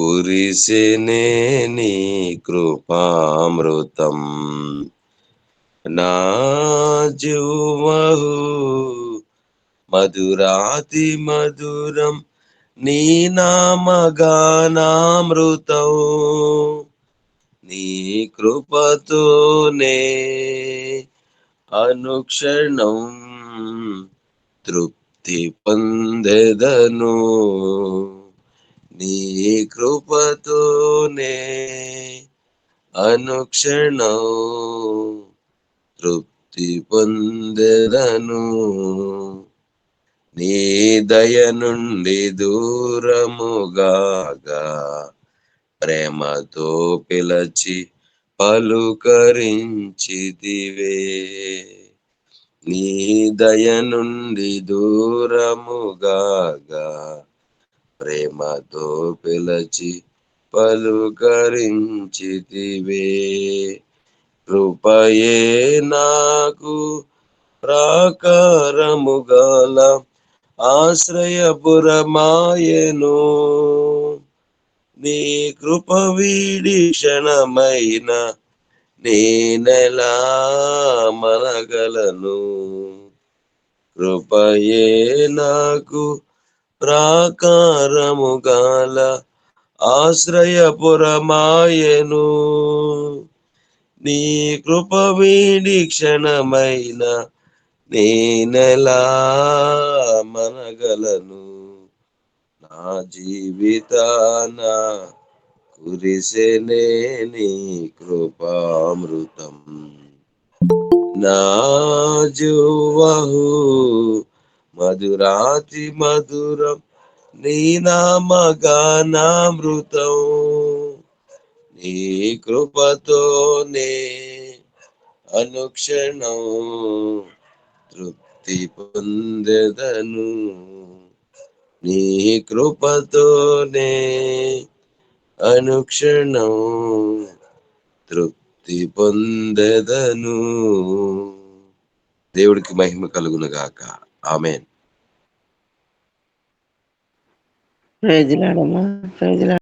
కురిసినే నీ కృపామృతం. నా జీవహు మధురాతి మధురం నీ నామగానామృతం. నీ కృపతోనే అనుక్షణం తృప్తి పొందెదను. నీ కృపతోనే అనుక్షణం తృప్తి పొందెదను. నీ దయ నుండి దూరముగాగా ప్రేమతో పిలచి పలుకరించిదివే నీ దయ నుండి దూరముగాగా ప్రేమతో పిలచి పలుకరించితివే. కృపయే నాకు ప్రాకారముగల ఆశ్రయపురమాయను. నీ కృప వీడి క్షణమైన నేనెలా మనగలను కృపయే నాకు ప్రాకారము గాల ఆశ్రయపురమాయను. నీ కృప వీడి క్షణమైన నేనెలా మనగలను. నా జీవితాన కురిసెనే నీ కృపామృతం. నా జువహు మధురాతి మధురం నీ నామగానామృతం. నీ కృపతోనే అనుక్షణం తృప్తి పొందెదను. నీ కృపతోనే అనుక్షణం తృప్తి పొందెదను. దేవుడికి మహిమ కలుగును గాక ఆమెన్. ప్రైజ్లాడమ్మా